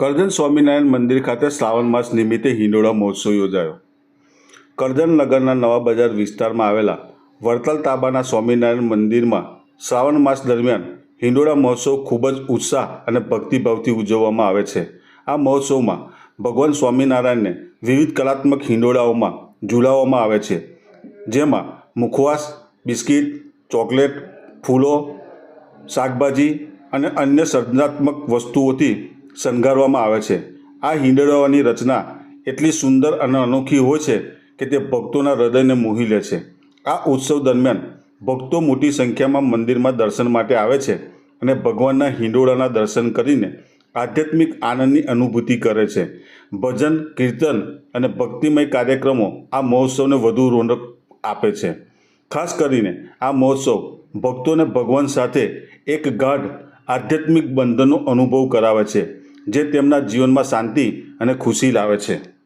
કરજણ સ્વામિનારાયણ મંદિર ખાતે શ્રાવણ માસ નિમિત્તે હિંડોળા મહોત્સવ યોજાયો. કરજણ નગરના નવા બજાર વિસ્તારમાં આવેલા વડતાલ તાબાના સ્વામિનારાયણ મંદિરમાં શ્રાવણ માસ દરમિયાન હિંડોળા મહોત્સવ ખૂબ જ ઉત્સાહ અને ભક્તિભાવથી ઉજવવામાં આવે છે. આ મહોત્સવમાં ભગવાન સ્વામિનારાયણને વિવિધ કલાત્મક હિંડોળાઓમાં ઝૂલાવવામાં આવે છે. જેમાં મુખવાસ, બિસ્કિટ, ચોકલેટ, ફૂલો, શાકભાજી અને અન્ય સર્જનાત્મક વસ્તુઓથી શણગારવામાં આવે છે. આ હિંડોળાઓની રચના એટલી સુંદર અને અનોખી હોય છે કે તે ભક્તોના હૃદયને મોહી લે છે. આ ઉત્સવ દરમિયાન ભક્તો મોટી સંખ્યામાં મંદિરમાં દર્શન માટે આવે છે અને ભગવાનના હિંડોળાના દર્શન કરીને આધ્યાત્મિક આનંદની અનુભૂતિ કરે છે. ભજન, કીર્તન અને ભક્તિમય કાર્યક્રમો આ મહોત્સવને વધુ રોનક આપે છે. ખાસ કરીને આ મહોત્સવ ભક્તોને ભગવાન સાથે એક ગાઢ આધ્યાત્મિક બંધનનો અનુભવ કરાવે છે. જે તેમના જીવનમાં શાંતિ અને ખુશી લાવે છે.